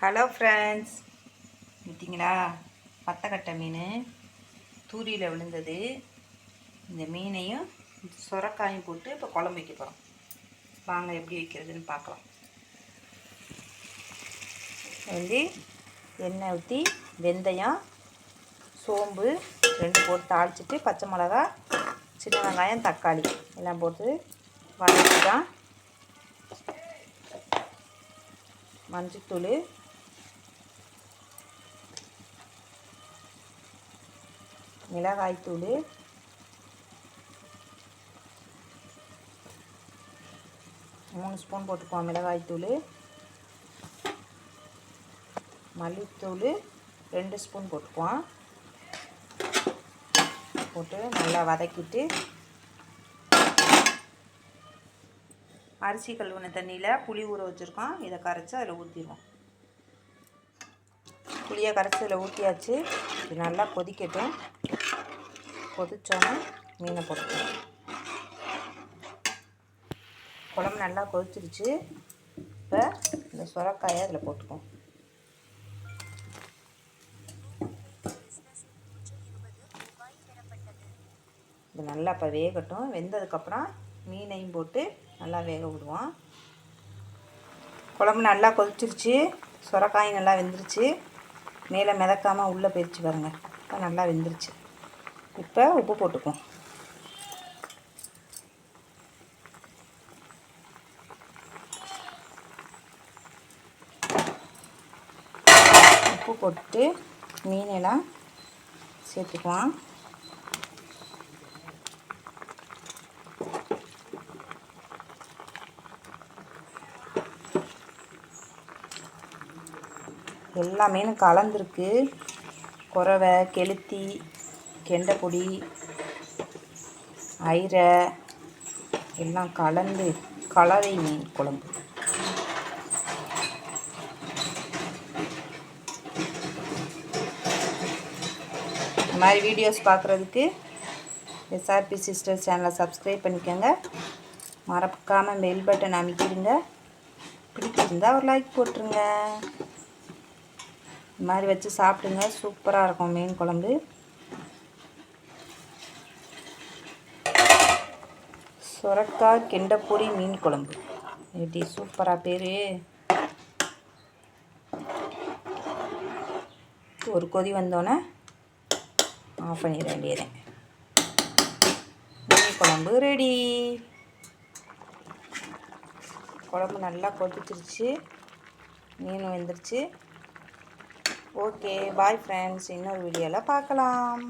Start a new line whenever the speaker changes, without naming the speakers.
Hello friends பார்த்தீங்களா? பத்தக்கட்டை மீன் தூரியில் விழுந்தது. இந்த மீனையும் சுரக்காயும் போட்டு இப்போ குழம்பு வைக்க போகிறோம் வாங்க எப்படி வைக்கிறதுன்னு பார்க்கலாம். வந்து எண்ணெய் ஊற்றி வெந்தயம் சோம்பு ரெண்டு போட்டு தாளிச்சிட்டு பச்சை மிளகா சின்ன வெங்காயம் தக்காளி எல்லாம் போட்டு வதக்கிதான் மஞ்சத்தூள் மிளகாய்த்தூள் மூணு ஸ்பூன் போட்டுக்குவோம் மிளகாய்த்தூள் மல்லித்தூள் ரெண்டு ஸ்பூன் போட்டுக்குவோம். போட்டு நல்லா வதக்கிட்டு அரிசி கழுவுன தண்ணியில் புளி ஊற வச்சுருக்கோம். இதை கரைச்சி அதில் ஊற்றிடுவோம் புளியை கரைச்சி அதில் ஊற்றியாச்சு இது நல்லா கொதிக்கட்டும். கொதித்தோன்னே மீனை போட்டுக்கலாம். குழம்பு நல்லா கொதிச்சிருச்சு. இப்போ இந்த சுரக்காயை அதில் போட்டுக்குவோம். இது நல்லா இப்போ வேகட்டும். வெந்ததுக்கப்புறம் மீனையும் போட்டு நல்லா வேக விடுவோம். குழம்பு நல்லா கொதிச்சிருச்சு. சுரக்காயும் நல்லா வெந்துருச்சு. மேலே மிதக்காமல் உள்ளே பிரித்து பாருங்கள் இப்போ நல்லா வெந்துருச்சு. இப்போ உப்பு போட்டுக்குவோம். உப்பு போட்டு மீனெல்லாம் சேர்த்துக்குவோம் எல்லா மீனும் கலந்துருக்கு. குறவை கெளுத்தி கெண்டைப்பொடி ஐரை எல்லாம் கலந்து கலவை மீன் குழம்பு. இந்த மாதிரி வீடியோஸ் பார்க்குறதுக்கு எஸ்ஆர்பி சிஸ்டர் சேனலை சப்ஸ்கிரைப் பண்ணிக்கோங்க. மறக்காமல் பெல் பட்டன் அமைக்கிடுங்க. பிடிச்சிருந்தா ஒரு லைக் போட்டுருங்க. இது மாதிரி வச்சு சாப்பிடுங்க. சூப்பராக இருக்கும் மீன் குழம்பு. சுரக்காய் கெண்டப்பொடி மீன் குழம்பு. எப்படி சூப்பராக பேர். ஒரு கொதி வந்தோன்னே ஆஃப் பண்ணிட வேண்டியதேன் மீன் குழம்பு ரெடி. குழம்பு நல்லா கொதிச்சிருச்சு. மீன் வெந்துருச்சு. ஓகே பாய் ஃப்ரெண்ட்ஸ் இன்னொரு வீடியோவில் பார்க்கலாம்.